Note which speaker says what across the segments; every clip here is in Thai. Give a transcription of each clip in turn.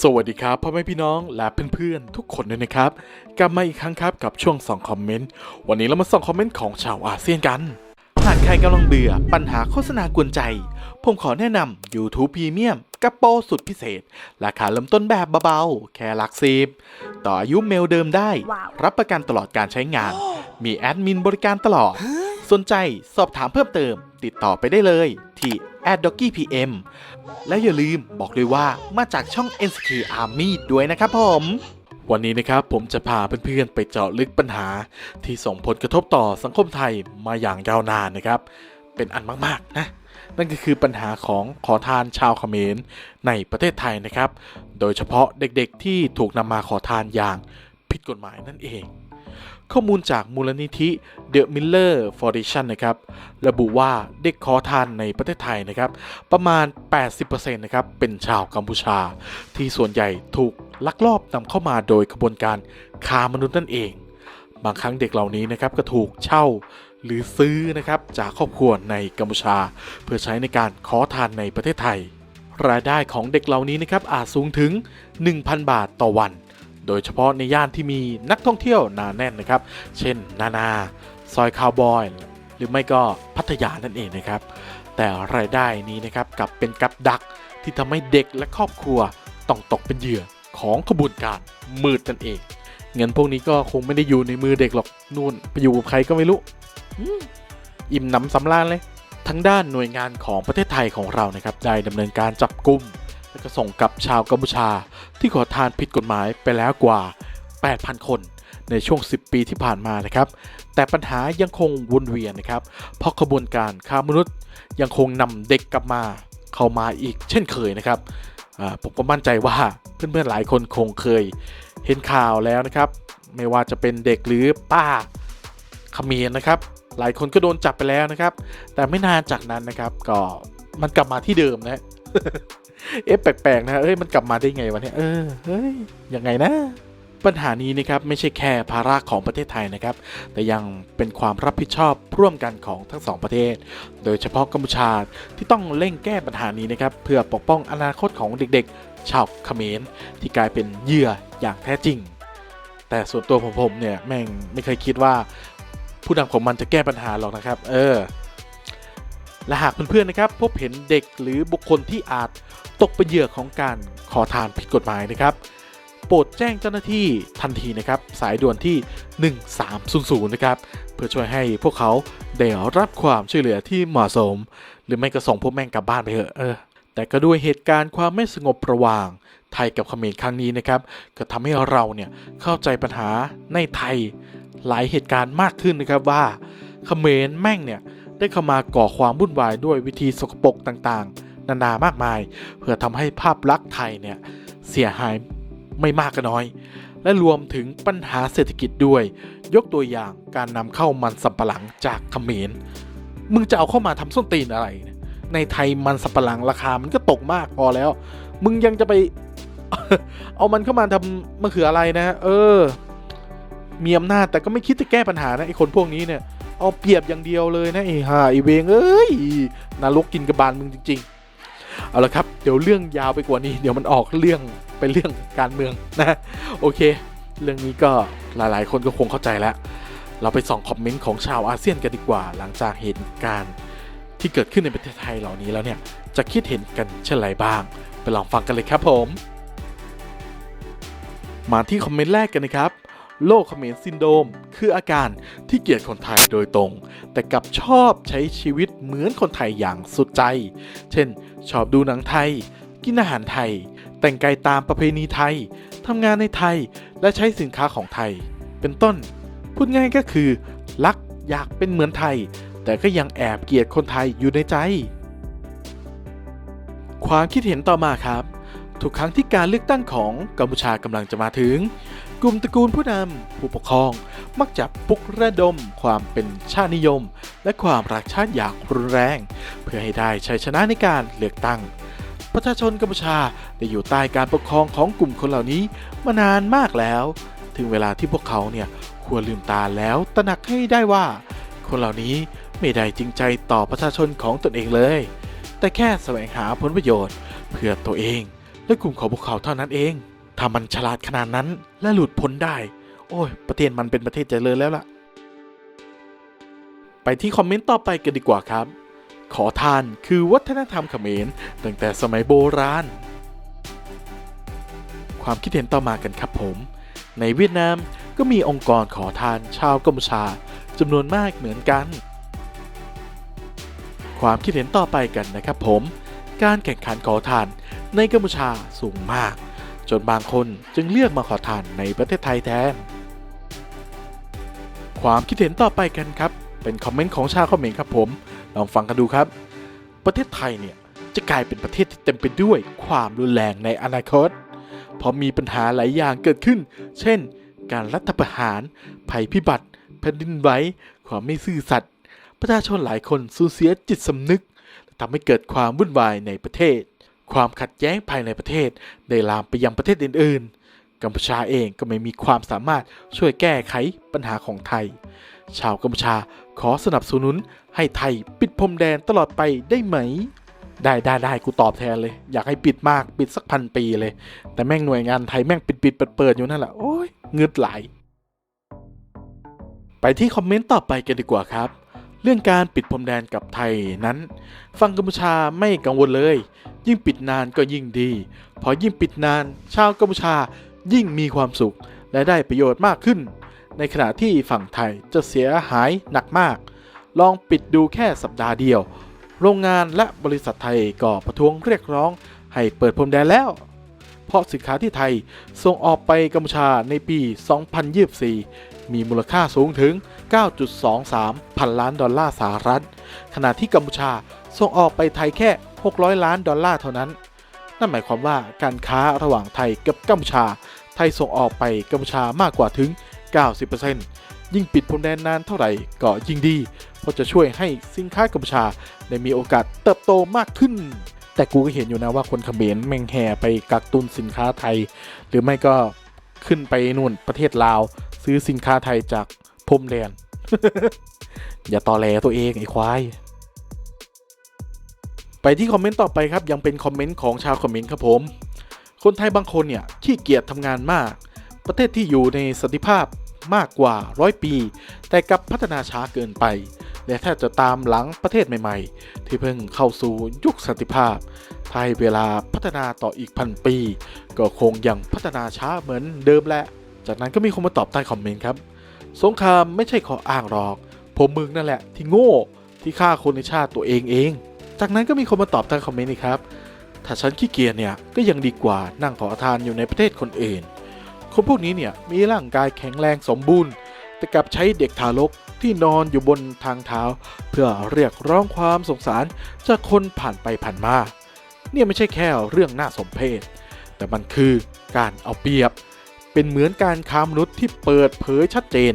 Speaker 1: สวัสดีครับพ่อแม่พี่น้องและเพื่อนๆ ทุกคนด้วยนะครับ กลับมาอีกครั้งครับกับช่วงส่องคอมเมนต์วันนี้เรามาส่องคอมเมนต์ของชาวอาเซียนกัน หากใครกำลังเบื่อปัญหาโฆษณากวนใจ ผมขอแนะนำ YouTube Premium กับโปรสุดพิเศษ ราคาเริ่มต้นแบบเบาๆ แค่หลักสิบต่ออายุเมลเดิมได้
Speaker 2: ว้าว
Speaker 1: รับประกันตลอดการใช้งาน มีแอดมินบริการตลอด สนใจสอบถามเพิ่มเติม ติดต่อไปได้เลย ที่ a d d o g g y PM และอย่าลืมบอกด้วยว่ามาจากช่อง NSK Army ด้วยนะครับผม วันนี้นะครับผมจะพาเพื่อนๆไปเจาะลึกปัญหา ที่ส่งผลกระทบต่อสังคมไทยมาอย่างยาวนานนะครับ เป็นอันมากๆนะนั่นก็คือปัญหาของขอทานชาวเขมรในประเทศไทยนะครับ โดยเฉพาะเด็กๆที่ถูกนำมาขอทานอย่างผิดกฎหมายนั่นเอง ข้อมูลจากมูลนิธิ The Miller Foundation นะครับ ระบุว่าเด็กขอทานในประเทศไทยนะครับ ประมาณ 80%นะครับ เป็นชาวกัมพูชา ที่ส่วนใหญ่ถูกลักลอบนำเข้ามาโดยกระบวนการค้ามนุษย์นั่นเอง บางครั้งเด็กเหล่านี้นะครับก็ถูกเช่าหรือซื้อนะครับจากครอบครัวในกัมพูชา เพื่อใช้ในการขอทานในประเทศไทย รายได้ของเด็กเหล่านี้นะครับอาจสูงถึง 1,000 บาทต่อวัน โดยเฉพาะในย่านที่มีนักท่องเที่ยวหนาแน่นนะครับ เช่น นานา ซอยคาวบอย หรือไม่ก็พัทยานั่นเองนะครับ แต่รายได้นี้นะครับกลับเป็นกับดักที่ทำให้เด็กและครอบครัวต้องตกเป็นเหยื่อของขบวนการมืดนั่นเอง เงินพวกนี้ก็คงไม่ได้อยู่ในมือเด็กหรอกนู่นไปอยู่กับใครก็ไม่รู้อิ่มหนำสำราญเลยทั้งด้านหน่วยงานของประเทศไทยของเรานะครับได้ดำเนินการจับกลุ่ม และก็ส่งกับชาวกัมพูชา ที่ขอทานผิดกฎหมายไปแล้วกว่า 8,000 คนในช่วง 10 ปีที่ผ่านมานะครับ แต่ปัญหายังคงวนเวียนนะครับ เพราะขบวนการค้ามนุษย์ยังคงนำเด็กกลับมาเข้ามาอีกเช่นเคยนะครับผมก็มั่นใจว่าเพื่อนๆหลายคนคงเคยเห็นข่าวแล้วนะครับ ไม่ว่าจะเป็นเด็กหรือป้าขมีนนะครับ หลายคนก็โดนจับไปแล้วนะครับ แต่ไม่นานจากนั้นนะครับ ก็มันกลับมาที่เดิมนะ เอ๊ะแปลกๆนะเอ้ยมันกลับมาได้ไงวะเนี่ยเออเฮ้ยยังไงนะ ปัญหานี้นะครับไม่ใช่แค่ภาระของประเทศไทยนะครับ แต่ยังเป็นความรับผิดชอบร่วมกันของทั้งสองประเทศ โดยเฉพาะกัมพูชาที่ต้องเร่งแก้ปัญหานี้นะครับเพื่อปกป้องอนาคตของเด็กๆ ชาวเขมรที่กลายเป็นเหยื่ออย่างแท้จริง แต่ส่วนตัวผมผมเนี่ยแม่งไม่เคยคิดว่าผู้นำของมันจะแก้ปัญหาหรอกนะครับ เออ และหากเพื่อนๆนะครับพบเห็นเด็กหรือบุคคลที่อาจตกเป็นเหยื่อของการขอทานผิดกฎหมายนะครับ โปรดแจ้งเจ้าหน้าที่ทันทีนะครับ สายด่วนที่ 1300 นะครับ เพื่อช่วยให้พวกเขาได้รับความช่วยเหลือที่เหมาะสม หรือไม่ก็ส่งพวกแม่งกลับบ้านไปเถอะเออแต่ก็ด้วยเหตุการณ์ความไม่สงบระหว่าง ไทยกับเขมรครั้งนี้นะครับ ก็ทำให้เราเนี่ยเข้าใจปัญหาในไทยหลายเหตุการณ์มากขึ้นนะครับว่าเขมรแม่งเนี่ย ได้เข้ามาก่อความวุ่นวายด้วยวิธีสกปรกต่างๆ นานามากมาย เพื่อทำให้ภาพลักษณ์ไทยเนี่ยเสียหายไม่มากก็น้อย และรวมถึงปัญหาเศรษฐกิจด้วย ยกตัวอย่างการนำเข้ามันสำปะหลังจากเขมรมึงจะเอาเข้ามาทำส้นตีนอะไร ในไทยมันสำปะหลังราคามันก็ตกมากพอแล้ว มึงยังจะไปเอามันเข้ามาทำมะเขืออะไรนะ เออ มีอำนาจแต่ก็ไม่คิดจะแก้ปัญหานะไอ้คนพวกนี้เนี่ย เอาเปรียบอย่างเดียวเลยนะไอ้ห่าไอ้เวงเอ้ยนรกกินกระบาลมึงจริง ๆ เอาละครับ เดี๋ยวเรื่องยาวไปกว่านี้ เดี๋ยวมันออกเรื่องไปเรื่องการเมืองนะ โอเค เรื่องนี้ก็หลายๆ คนก็คงเข้าใจแล้ว เราไปส่องคอมเมนต์ของชาวอาเซียนกันดีกว่า หลังจากเหตุการณ์ที่เกิดขึ้นในประเทศไทยเหล่านี้แล้วเนี่ยจะคิดเห็นกันเช่นไรบ้าง ไปลองฟังกันเลยครับผม มาที่คอมเมนต์แรกกันนะครับ โรคเขมรซินโดม คืออาการที่เกลียดคนไทยโดยตรง แต่กลับชอบใช้ชีวิตเหมือนคนไทยอย่างสุดใจ เช่น ชอบดูหนังไทย กินอาหารไทย แต่งกายตามประเพณีไทยทำงานในไทยและใช้สินค้าของไทย เป็นต้น พูดง่ายก็คือ รักอยากเป็นเหมือนไทย แต่ก็ยังแอบเกลียดคนไทยอยู่ในใจ ความคิดเห็นต่อมาครับ ทุกครั้งที่การเลือกตั้งของกัมพูชากำลังจะมาถึง กลุ่มตระกูลผู้นำผู้ปกครอง มักจะปลุกระดมความเป็นชาตินิยม และความรักชาติอย่างรุนแรง เพื่อให้ได้ชัยชนะในการเลือกตั้ง ประชาชนกัมพูชาได้อยู่ใต้การปกครองของกลุ่มคนเหล่านี้มานานมากแล้ว ถึงเวลาที่พวกเขาเนี่ยควรลืมตาแล้วตระหนักให้ได้ว่า คนเหล่านี้ไม่ได้จริงใจต่อประชาชนของตนเองเลย แต่แค่แสวงหาผลประโยชน์ เพื่อตัวเองและกลุ่มของพวกเขาเท่านั้นเอง ถ้ามันฉลาดขนาดนั้นและหลุดพ้นได้ โอ้ย ประเทศมันเป็นประเทศเจริญแล้วล่ะ ไปที่คอมเมนต์ต่อไปกันดีกว่าครับ ขอทานคือวัฒนธรรมเขมรตั้งแต่สมัยโบราณ ความคิดเห็นต่อมากันครับผม ในเวียดนามก็มีองค์กรขอทานชาวกัมพูชาจำนวนมากเหมือนกัน ความคิดเห็นต่อไปกันนะครับผม การแข่งขันขอทานในกัมพูชาสูงมาก จนบางคนจึงเลือกมาขอทานในประเทศไทยแทน ความคิดเห็นต่อไปกันครับ เป็นคอมเมนต์ของชาวเขมรครับผม ลองฟังกันดูครับ ประเทศไทยเนี่ยจะกลายเป็นประเทศที่เต็มไปด้วยความรุนแรงในอนาคต เพราะมีปัญหาหลายอย่างเกิดขึ้น เช่น การรัฐประหาร ภัยพิบัติแผ่นดินไหวความไม่ซื่อสัตย์ประชาชนหลายคนสูญเสียจิตสำนึกทำให้เกิดความวุ่นวายในประเทศ ความขัดแย้งภายในประเทศ ได้ลามไปยังประเทศอื่น ๆ กัมพูชาเองก็ไม่มีความสามารถช่วยแก้ไขปัญหาของไทย ชาวกัมพูชาขอสนับสนุนให้ไทยปิดพรมแดนตลอดไปได้ไหม ได้ได้ได้กูตอบแทนเลย อยากให้ปิดมากปิดสักพันปีเลย แต่แม่งหน่วยงานไทยแม่งปิดปิดเปิดเปิดอยู่นั่นแหละโอ้ยเงืดไหลไปที่คอมเมนต์ต่อไปกันดีกว่าครับ เรื่องการปิดพรมแดนกับไทยนั้นฟังกัมพูชาไม่กังวลเลย ยิ่งปิดนานก็ยิ่งดีเพราะยิ่งปิดนาน ชาวกัมพูชายิ่งมีความสุข และได้ประโยชน์มากขึ้น ในขณะที่ฝั่งไทยจะเสียหายหนักมาก ลองปิดดูแค่สัปดาห์เดียว โรงงานและบริษัทไทยก็ประท้วงเรียกร้อง ให้เปิดพรมแดนแล้ว เพราะสินค้าที่ไทยส่งออกไปกัมพูชาในปี 2024 มีมูลค่าสูงถึง 9.23 พันล้านดอลลาร์สหรัฐ ขณะที่กัมพูชาส่งออกไปไทยแค่ 600 ล้านดอลลาร์เท่านั้น นั่นหมายความว่าการค้าระหว่างไทยกับกัมพูชา ไทยส่งออกไปกัมพูชามากกว่าถึง 90%ยิ่งปิดพรมแดนนานเท่าไหร่ก็ยิ่งดี เพราะจะช่วยให้สินค้ากัมพูชาได้มีโอกาสเติบโตมากขึ้นแต่กูก็เห็นอยู่นะว่าคนเขมรแม่งแห่ไปกักตุนสินค้าไทย หรือไม่ก็ขึ้นไปนู่นประเทศลาว ซื้อสินค้าไทยจาก พรมแดน อย่าตอแหลตัวเองไอ้ควาย ไปที่คอมเมนต์ต่อไปครับ ยังเป็นคอมเมนต์ของชาวคอมเมนต์ครับผม คนไทยบางคนเนี่ยขี้เกียจทำงานมาก ประเทศที่อยู่ในสันติภาพมากกว่าร้อยปี แต่กับพัฒนาช้าเกินไป และแทบจะตามหลังประเทศใหม่ ๆ ที่เพิ่งเข้าสู่ยุคสันติภาพถ้าให้เวลาพัฒนาต่ออีกพันปี ก็คงยังพัฒนาช้าเหมือนเดิมแหละ จากนั้นก็มีคนมาตอบใต้คอมเมนต์ครับ สงครามไม่ใช่ขออ้างหรอก ผมมึงนั่นแหละ ที่โง่ที่ฆ่าคนในชาติตัวเองเอง จากนั้นก็มีคนมาตอบใต้คอมเมนต์อีกครับ ถ้าฉันขี้เกียจเนี่ยก็ยังดีกว่านั่งขอทานอยู่ในประเทศคนอื่น คนพวกนี้เนี่ยมีร่างกายแข็งแรงสมบูรณ์ แต่กลับใช้เด็กทารกที่นอนอยู่บนทางเท้า เพื่อเรียกร้องความสงสารจากคนผ่านไปผ่านมา เนี่ยไม่ใช่แค่เรื่องน่าสมเพชแต่มันคือการเอาเปรียบ เป็นเหมือนการค้ามนุษย์ที่เปิดเผยชัดเจน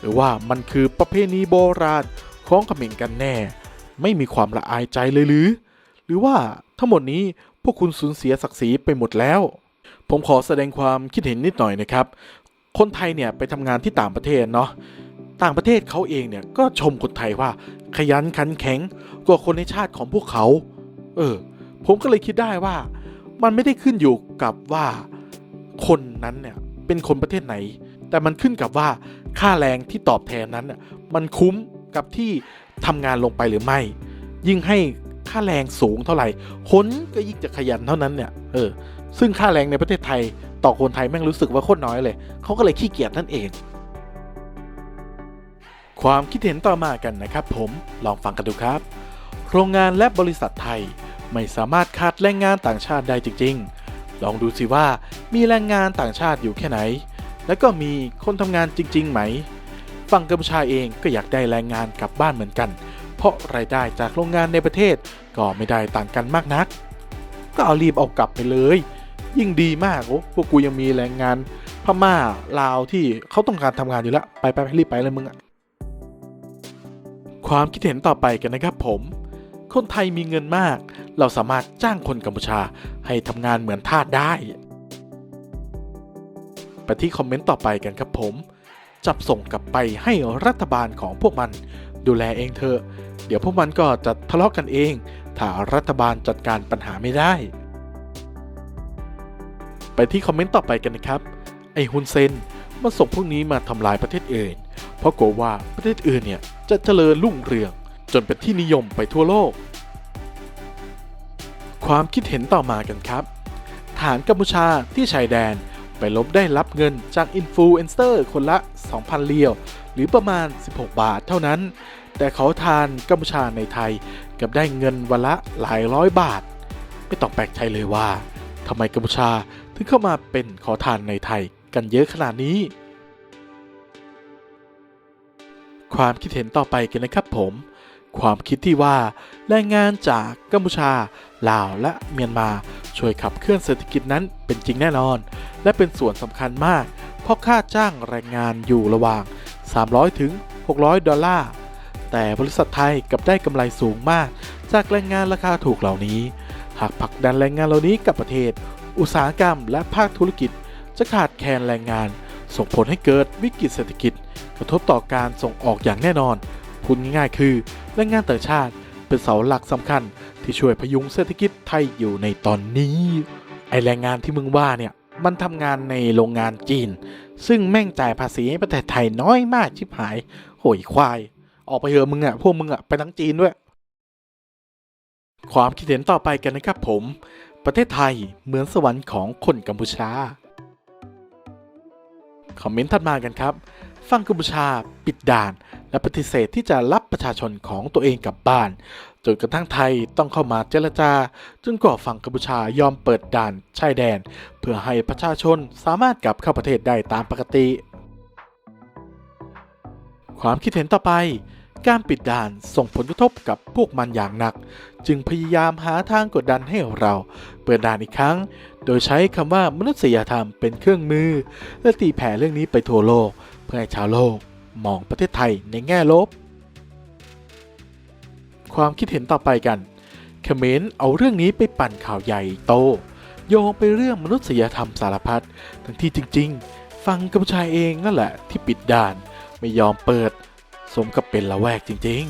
Speaker 1: หรือว่ามันคือประเพณีโบราณของเขมรกันแน่ ไม่มีความละอายใจเลยหรือ หรือว่าทั้งหมดนี้พวกคุณสูญเสียศักดิ์ศรีไปหมดแล้ว ผมขอแสดงความคิดเห็นนิดหน่อยนะครับ คนไทยเนี่ยไปทำงานที่ต่างประเทศเนาะต่างประเทศเขาเองเนี่ยก็ชมคนไทยว่าขยันขันแข็งกว่าคนในชาติของพวกเขา เออ ผมก็เลยคิดได้ว่า มันไม่ได้ขึ้นอยู่กับว่าคนนั้นเนี่ย เป็นคนประเทศไหน แต่มันขึ้นกับว่าค่าแรงที่ตอบแทนนั้น มันคุ้มกับที่ทำงานลงไปหรือไม่ ยิ่งให้ค่าแรงสูงเท่าไหร่คนก็ยิ่งจะขยันเท่านั้นเนี่ยเออซึ่งค่าแรงในประเทศไทยต่อคนไทยแม่งรู้สึกว่าโคตรน้อยเลยเขาก็เลยขี้เกียจนั่นเอง ความคิดเห็นต่อมากันนะครับผมลองฟังกันดูครับ โรงงานและบริษัทไทยไม่สามารถขาดแรงงานต่างชาติได้จริง ๆ ลองดูสิว่ามีแรงงานต่างชาติอยู่แค่ไหน แล้วก็มีคนทำงานจริง ๆ ไหม ฝั่งกัมพูชาเองก็อยากได้แรงงานกลับบ้านเหมือนกัน เพราะรายได้จากโรงงานในประเทศก็ไม่ได้ต่างกันมากนัก ก็เอารีบเอากลับไปเลย ยิ่งดีมากโอ้พวกกูยังมีแรงงานพม่าลาวที่เขาต้องการทำงานอยู่แล้วไปไปไปรีบไปเลยมึงอะความคิดเห็นต่อไปกันนะครับผม คนไทยมีเงินมาก เราสามารถจ้างคนกัมพูชาให้ทำงานเหมือนทาสได้ไปที่คอมเมนต์ต่อไปกันครับผม จับส่งกลับไปให้รัฐบาลของพวกมัน ดูแลเองเถอะ เดี๋ยวพวกมันก็จะทะเลาะกันเอง ถ้ารัฐบาลจัดการปัญหาไม่ได้ ไปที่คอมเมนต์ต่อไปกันนะครับ ไอฮุนเซนมาส่งพวกนี้มาทำลายประเทศอื่น เพราะกลัวว่าประเทศอื่นเนี่ยจะเจริญรุ่งเรือง จนเป็นที่นิยมไปทั่วโลก ความคิดเห็นต่อมากันครับ ฐานกัมพูชาที่ชายแดนไปลบได้รับเงินจากอินฟลูเอนเซอร์คนละ 2,000เรียว หรือประมาณ 16 บาทเท่านั้น แต่เขาทานกัมพูชาในไทยกับได้เงินวันละหลายร้อยบาท ไม่ต้องแปลกใจเลยว่าทำไมกัมพูชาถึงเข้ามาเป็นขอทานในไทยกันเยอะขนาดนี้ ความคิดเห็นต่อไปกันนะครับผม ความคิดที่ว่าแรงงานจากกัมพูชา ลาวและเมียนมาช่วยขับเคลื่อนเศรษฐกิจนั้นเป็นจริงแน่นอน และเป็นส่วนสำคัญมาก เพราะค่าจ้างแรงงานอยู่ระหว่าง 300 ถึง 600 ดอลลาร์ แต่บริษัทไทยกลับได้กำไรสูงมาก จากแรงงานราคาถูกเหล่านี้ หากผลักดันแรงงานเหล่านี้กับประเทศ อุตสาหกรรมและภาคธุรกิจ จะขาดแคลนแรงงาน ส่งผลให้เกิดวิกฤตเศรษฐกิจ กระทบต่อการส่งออกอย่างแน่นอน พูดง่ายๆคือแรงงานต่างชาติเป็นเสาหลักสำคัญที่ช่วยพยุงเศรษฐกิจไทยอยู่ในตอนนี้ ไอแรงงานที่มึงว่าเนี่ยมันทำงานในโรงงานจีน ซึ่งแม่งจ่ายภาษีให้ประเทศไทยน้อยมากชิบหาย โหยควาย ออกไปเถอะมึงอะ่ะพวกมึงอะ่ะไปทั้งจีนด้วย ความคิดเห็นต่อไปกันนะครับผม ประเทศไทยเหมือนสวรรค์ของคนกัมพูชาคอมเมนต์ถัดมากันครับฝั่งกัมพูชาปิดด่าน และปฏิเสธที่จะรับประชาชนของตัวเองกลับบ้านจนกระทั่งไทยต้องเข้ามาเจรจาจนกว่าฝั่งกัมพูชายอมเปิดด่านชายแดน เพื่อให้ประชาชนสามารถกลับเข้าประเทศได้ตามปกติ ความคิดเห็นต่อไป การปิดด่านส่งผลกระทบกับพวกมันอย่างหนัก จึงพยายามหาทางกดดันให้เราเปิดด่านอีกครั้ง โดยใช้คำว่ามนุษยธรรมเป็นเครื่องมือ และตีแผ่เรื่องนี้ไปทั่วโลก เพื่อให้ชาวโลก มองประเทศไทยในแง่ลบ ความคิดเห็นต่อไปกันเขมรเอาเรื่องนี้ไปปั่นข่าวใหญ่โต โยงไปเรื่องมนุษยธรรมสารพัดทั้งที่จริง ๆ ฟังกัมพูชาเองนั่นแหละที่ปิดด่านไม่ยอมเปิด สมกับเป็นละแวกจริง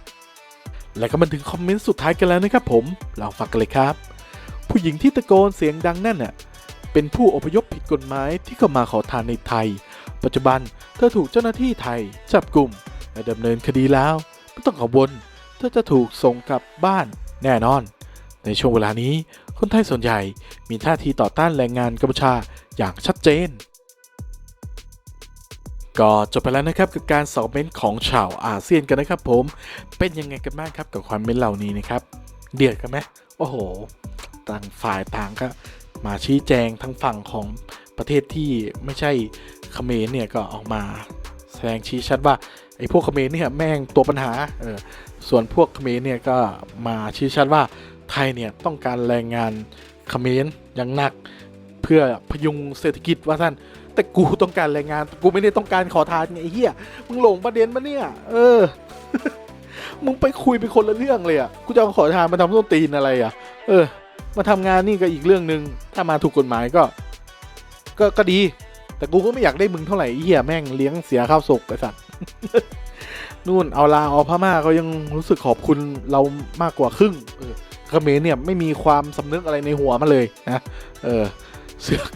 Speaker 1: ๆ และก็มาถึงคอมเมนต์สุดท้ายกันแล้วนะครับผมลองฟังกันเลยครับ ผู้หญิงที่ตะโกนเสียงดังนั่นน่ะเป็นผู้อพยพผิดกฎหมายที่เข้ามาขอทานในไทย ปัจจุบัน เธอถูกเจ้าหน้าที่ไทยจับกลุ่มและดำเนินคดีแล้ว ไม่ต้องกังวล เธอจะถูกส่งกลับบ้านแน่นอน ในช่วงเวลานี้ คนไทยส่วนใหญ่มีท่าทีต่อต้านแรงงานกัมพูชาอย่างชัดเจน ก็จบไปแล้วนะครับกับการสอบเมนของชาวอาเซียนกันนะครับผม เป็นยังไงกันบ้างครับกับความเมนเหล่านี้นะครับ เดือดกันไหมโอ้โห ต่างฝ่ายต่างก็มาชี้แจงทั้งฝั่งของประเทศที่ไม่ใช่ เขมรเนี่ยก็ออกมาแสดงชี้ชัดว่าไอ้พวกเขมรเนี่ยแม่งตัวปัญหาเออส่วนพวกเขมรเนี่ยก็มาชี้ชัดว่าไทยเนี่ยต้องการแรงงานเขมรอย่างหนัก เพื่อพยุงเศรษฐกิจว่าท่านแต่กูต้องการแรงงานกูไม่ได้ต้องการขอทานไงเหี้ยมึงหลงประเด็นมาเนี่ย เออ มึงไปคุยไปคนละเรื่องเลยอะกูจะเอาขอทานมาทำต้นตีนอะไรอะ เออ มาทำงานนี่ก็อีกเรื่องหนึ่งถ้ามาถูกกฎหมายก็ ก็ก็ดี แต่กูก็ไม่อยากได้มึงเท่าไหร่เหี้ยแม่งเลี้ยงเสียข้าวสุกไอ้สัตว์นู่นเอาลาเอาพม่าเขายังรู้สึกขอบคุณเรามากกว่าครึ่งเออเขมรเนี่ยไม่มีความสำนึกอะไรในหัวมาเลยนะเออเสือก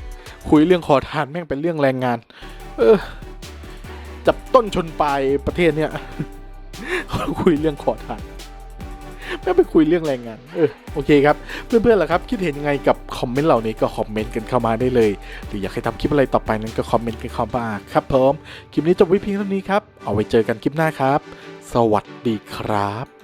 Speaker 1: คุยเรื่องขอทานแม่งเป็นเรื่องแรงงาน เออ จับต้นชนปลายประเทศเนี่ยเขาคุยเรื่องขอทาน ก็ไปคุยเรื่องแรงงานเออโอเคครับ เพื่อนๆล่ะครับ คิดเห็นยังไงกับคอมเมนต์เหล่านี้ก็คอมเมนต์กันเข้ามาได้เลย หรืออยากให้ทำคลิปอะไรต่อไปนั้นก็คอมเมนต์กันเข้ามาครับผมคลิปนี้จบไว้เพียงเท่านี้ครับเอาไว้เจอกันคลิปหน้าครับ สวัสดีครับ